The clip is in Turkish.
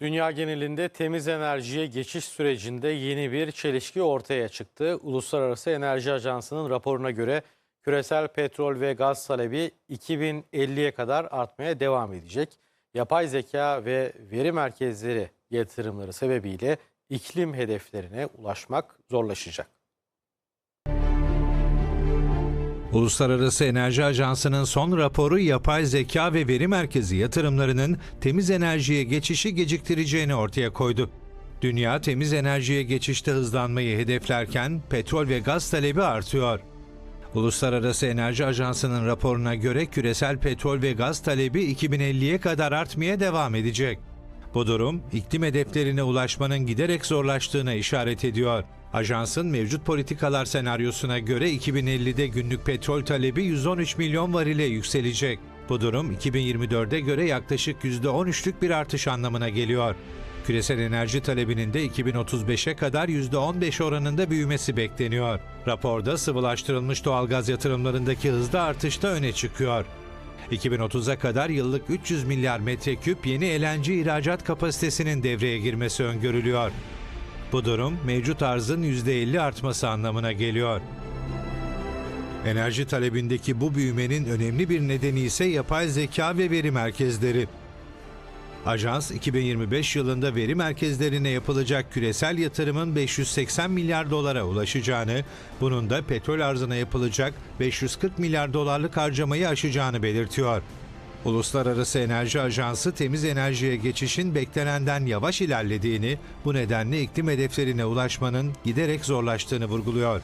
Dünya genelinde temiz enerjiye geçiş sürecinde yeni bir çelişki ortaya çıktı. Uluslararası Enerji Ajansı'nın raporuna göre küresel petrol ve gaz talebi 2050'ye kadar artmaya devam edecek. Yapay zeka ve veri merkezleri yatırımları sebebiyle iklim hedeflerine ulaşmak zorlaşacak. Uluslararası Enerji Ajansı'nın son raporu yapay zeka ve veri merkezi yatırımlarının temiz enerjiye geçişi geciktireceğini ortaya koydu. Dünya temiz enerjiye geçişte hızlanmayı hedeflerken petrol ve gaz talebi artıyor. Uluslararası Enerji Ajansı'nın raporuna göre küresel petrol ve gaz talebi 2050'ye kadar artmaya devam edecek. Bu durum iklim hedeflerine ulaşmanın giderek zorlaştığına işaret ediyor. Ajansın mevcut politikalar senaryosuna göre 2050'de günlük petrol talebi 113 milyon varile yükselecek. Bu durum 2024'e göre yaklaşık %13'lük bir artış anlamına geliyor. Küresel enerji talebinin de 2035'e kadar %15 oranında büyümesi bekleniyor. Raporda sıvılaştırılmış doğalgaz yatırımlarındaki hızlı artış da öne çıkıyor. 2030'a kadar yıllık 300 milyar metreküp yeni LNG ihracat kapasitesinin devreye girmesi öngörülüyor. Bu durum mevcut arzın %50 artması anlamına geliyor. Enerji talebindeki bu büyümenin önemli bir nedeni ise yapay zeka ve veri merkezleri. Ajans 2025 yılında veri merkezlerine yapılacak küresel yatırımın 580 milyar dolara ulaşacağını, bunun da petrol arzına yapılacak 540 milyar dolarlık harcamayı aşacağını belirtiyor. Uluslararası Enerji Ajansı temiz enerjiye geçişin beklenenden yavaş ilerlediğini, bu nedenle iklim hedeflerine ulaşmanın giderek zorlaştığını vurguluyor.